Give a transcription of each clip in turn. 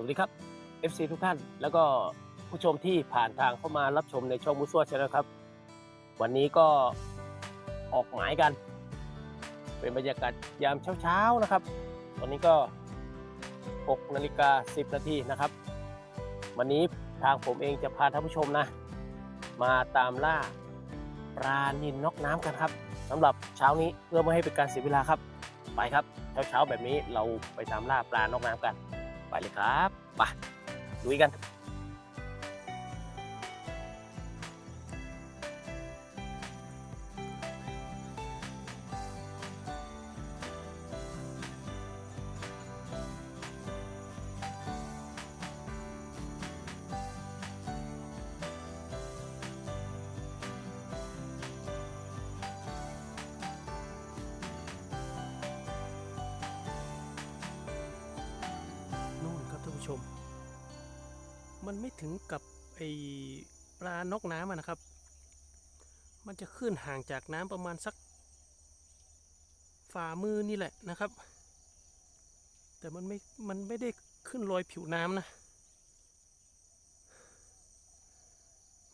วัสดีครับ FC ทุกท่าน แล้วก็ผู้ชมที่ผ่านทางเข้ามารับชมในช่องมุสวชนะครับ วันนี้ก็ออกหมายกัน เป็นบรรยากาศยามเช้าๆนะครับ ตอนนี้ก็6นาฬิกา10นาทีนะครับ วันนี้ทางผมเองจะพาท่านผู้ชมนะ มาตามล่าปลานินนอกน้ำกันครับสำหรับเช้านี้เพื่อไม่ให้เป็นการเสียเวลาครับ ไปครับเช้าๆแบบนี้เราไปตามล่าปลานอกน้ำกัน ไปเลยครับไปลุยกัน ชม มันไม่ถึงกับไอปลานอกน้ำนะครับ มันจะขึ้นห่างจากน้ำประมาณสัก ฝ่ามือนี่แหละนะครับ แต่มันไม่ มันไม่ได้ขึ้นลอยผิวน้ำนะ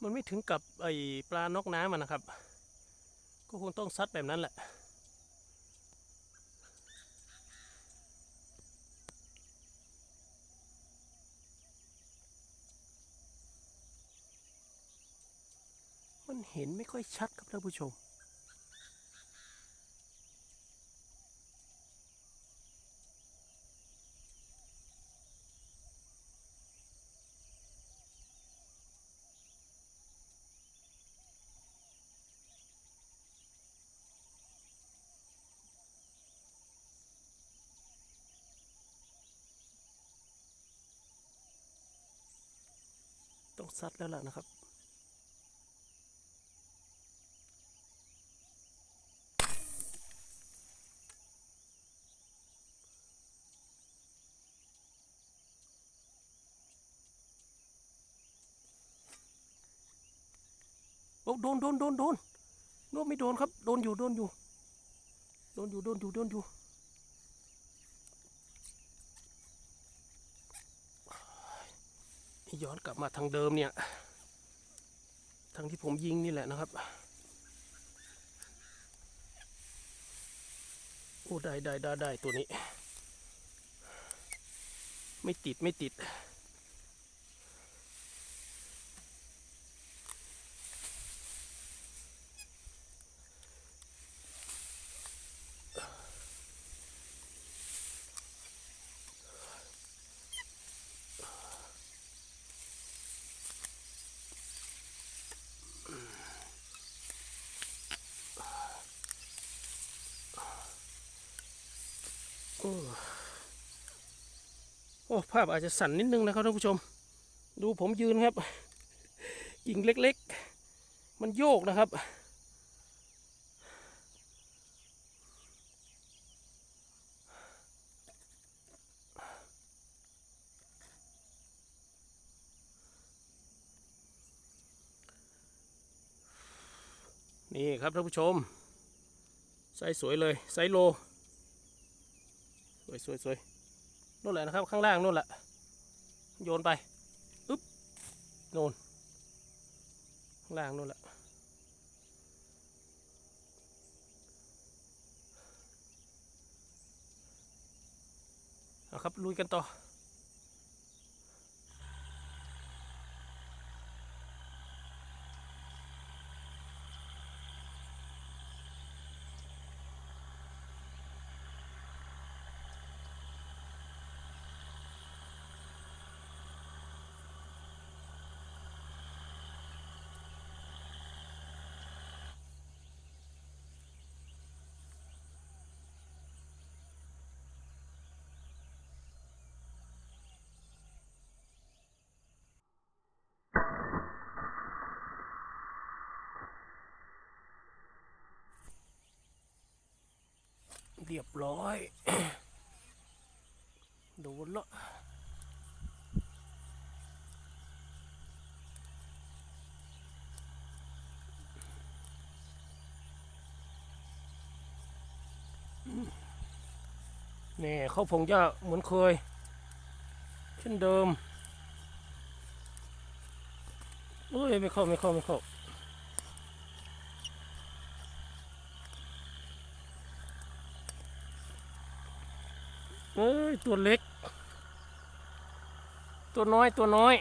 มันไม่ถึงกับไอปลานอกน้ำนะครับ ก็คงต้องซัดแบบนั้นแหละ มันเห็นไม่ค่อยชัดครับท่านผู้ชม ต้องซัดแล้วล่ะนะครับ โอ้โดนโดนโดนโดนโดนไม่โดนครับ โดนอยู่โดนอยู่ โดนอยู่โดนอยู่โดนอยู่ย้อนกลับมาทางเดิมเนี่ย ทางที่ผมยิงนี่แหละนะครับ โอ้ได้ได้ได้ได้ตัวนี้ ไม่ติดไม่ติด โอ้โอ้ภาพอาจจะสั่นนิดนึงนะครับท่านผู้ชม ดูผมยืนครับ กิ่งเล็กๆ มันโยกนะครับ นี่ครับท่านผู้ชมไซส์สวยเลยไซส์โล สวยสวยสวยนู่นแหละนะครับ ข้างล่างนู่นแหละ โยนไปอึ๊บโน่นข้างล่างนู่นแหละเอาครับลุยกันต่อ เรียบร้อย โดนละนี่เขาผงจะเหมือนเคย เช่นเดิมโอ้ย ไม่เข้า ไม่เข้า ไม่เข้า เอ้ยตัวเล็ก ตัวน้อยตัวน้อย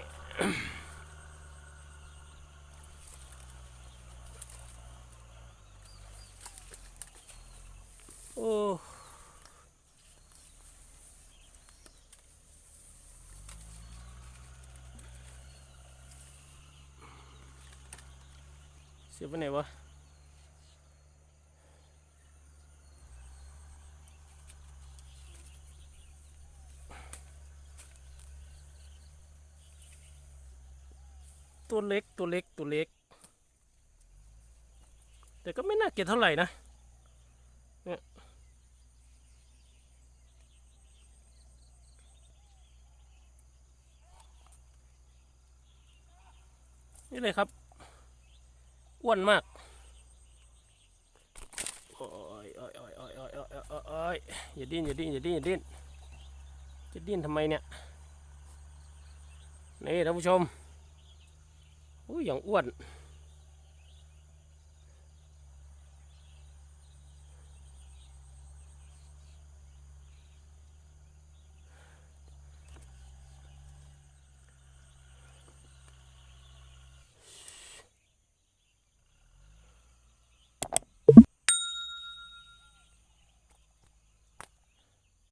โอ้เสียไปไหนวะ ตัวเล็กตัวเล็กตัวเล็ก แต่ก็ไม่น่าเกลียดเท่าไหร่นะนี่นี่เลยครับ อ้วนมากโอ้ยโอ้ยโอ้ยโอ้ยโอ้ยโอ้ยโอ้ยอย่าดิ้นอย่าดิ้นอย่าดิ้นอย่าดิ้นจะดิ้นทำไมเนี่ย นี่ท่านผู้ชม อุ้ยอย่างอ้วน